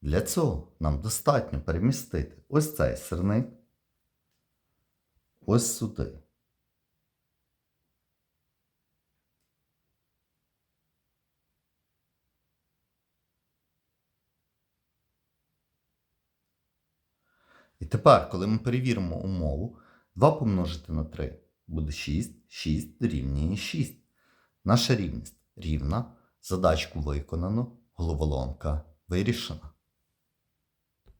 Для цього нам достатньо перемістити ось цей сирник ось сюди. І тепер, коли ми перевіримо умову, 2 помножити на 3 буде 6, 6 дорівнює 6. Наша рівність рівна, задачку виконано, головоломка вирішена.